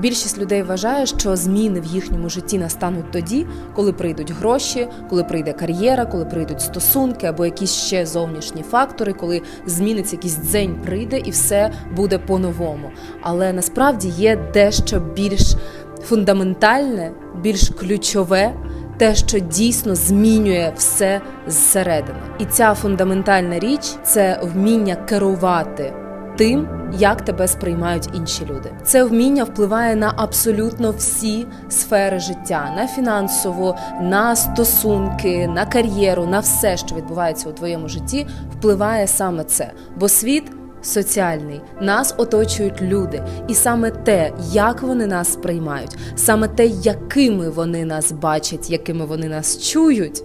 Більшість людей вважає, що зміни в їхньому житті настануть тоді, коли прийдуть гроші, коли прийде кар'єра, коли прийдуть стосунки або якісь ще зовнішні фактори, коли зміниться якийсь дзень прийде і все буде по-новому. Але насправді є дещо більш фундаментальне, більш ключове. Те, що дійсно змінює все зсередини, і ця фундаментальна річ це вміння керувати тим, як тебе сприймають інші люди. Це вміння впливає на абсолютно всі сфери життя: на фінансову, на стосунки, на кар'єру, на все, що відбувається у твоєму житті, впливає саме це. Бо світ. Соціальний нас оточують люди, і саме те, як вони нас сприймають, саме те, якими вони нас бачать, якими вони нас чують,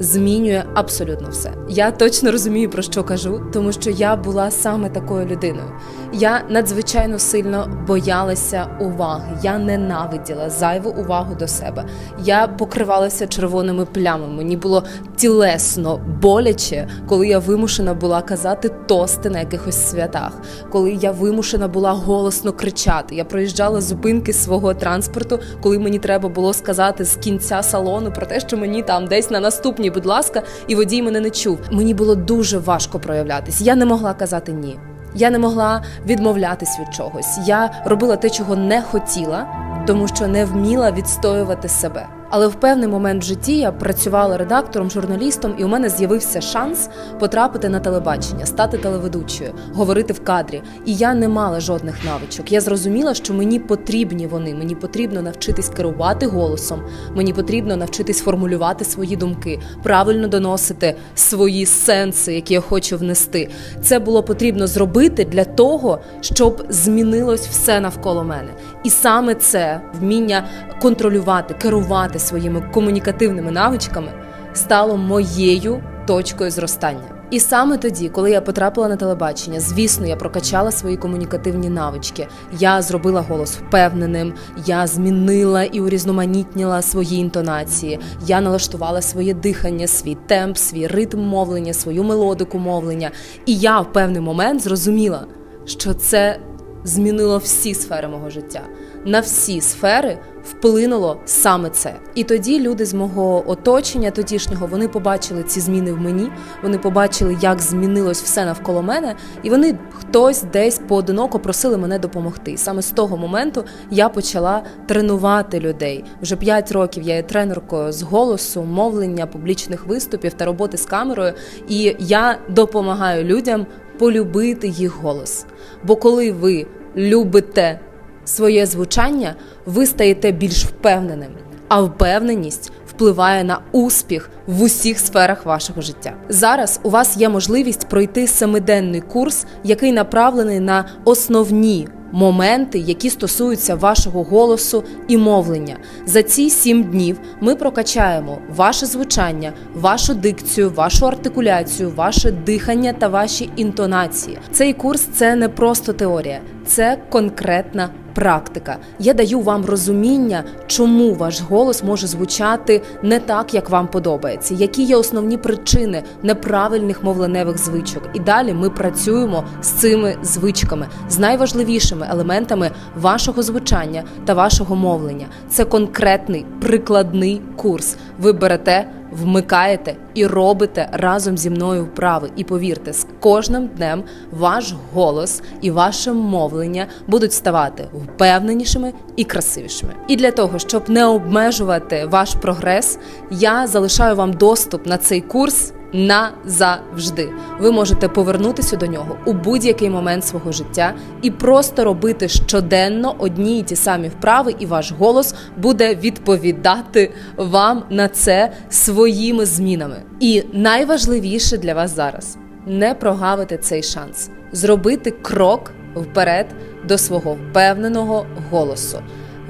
змінює абсолютно все. Я точно розумію про що кажу, тому що я була саме такою людиною. Я надзвичайно сильно боялася уваги. Я ненавиділа зайву увагу до себе. Я покривалася червоними плямами. Мені було тілесно боляче, коли я вимушена була казати тости на якихось святах, коли я вимушена була голосно кричати. Я проїжджала зупинки свого транспорту, коли мені треба було сказати з кінця салону про те, що мені там десь на наступній, будь ласка, і водій мене не чув. Мені було дуже важко проявлятись. Я не могла казати ні. Я не могла відмовлятись від чогось. Я робила те, чого не хотіла, тому що не вміла відстоювати себе. Але в певний момент в житті я працювала редактором, журналістом, і у мене з'явився шанс потрапити на телебачення, стати телеведучою, говорити в кадрі. І я не мала жодних навичок. Я зрозуміла, що мені потрібні вони. Мені потрібно навчитись керувати голосом. Мені потрібно навчитись формулювати свої думки, правильно доносити свої сенси, які я хочу внести. Це було потрібно зробити для того, щоб змінилось все навколо мене. І саме це вміння контролювати, керувати своїми комунікативними навичками стало моєю точкою зростання. І саме тоді, коли я потрапила на телебачення, звісно, я прокачала свої комунікативні навички. Я зробила голос впевненим, я змінила і урізноманітніла свої інтонації. Я налаштувала своє дихання, свій темп, свій ритм мовлення, свою мелодику мовлення. І я в певний момент зрозуміла, що це змінило всі сфери мого життя. На всі сфери вплинуло саме це. І тоді люди з мого оточення тодішнього вони побачили ці зміни в мені. Вони побачили, як змінилось все навколо мене, і вони хтось десь поодиноко просили мене допомогти. Саме з того моменту я почала тренувати людей. Вже 5 років я є тренеркою з голосу, мовлення, публічних виступів та роботи з камерою. І я допомагаю людям полюбити їх голос. Бо коли ви любите своє звучання, ви стаєте більш впевненим, а впевненість впливає на успіх в усіх сферах вашого життя. Зараз у вас є можливість пройти семиденний курс, який направлений на основні. Моменти, які стосуються вашого голосу і мовлення, за ці сім днів ми прокачаємо ваше звучання, вашу дикцію, вашу артикуляцію, ваше дихання та ваші інтонації. Цей курс це не просто теорія, це конкретна практика. Я даю вам розуміння, чому ваш голос може звучати не так, як вам подобається, які є основні причини неправильних мовленевих звичок. І далі ми працюємо з цими звичками, з найважливішими елементами вашого звучання та вашого мовлення. Це конкретний прикладний курс. Ви берете. Вмикаєте і робите разом зі мною вправи. І повірте, з кожним днем ваш голос і ваше мовлення будуть ставати впевненішими і красивішими. І для того, щоб не обмежувати ваш прогрес, я залишаю вам доступ на цей курс. Назавжди ви можете повернутися до нього у будь-який момент свого життя і просто робити щоденно одні й ті самі вправи, і ваш голос буде відповідати вам на це своїми змінами. І найважливіше для вас зараз не прогавити цей шанс, зробити крок вперед до свого впевненого голосу.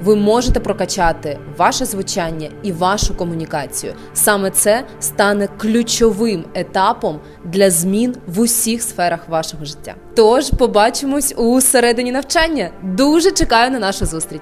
Ви можете прокачати ваше звучання і вашу комунікацію. Саме це стане ключовим етапом для змін в усіх сферах вашого життя. Тож побачимось у середині навчання. Дуже чекаю на нашу зустріч.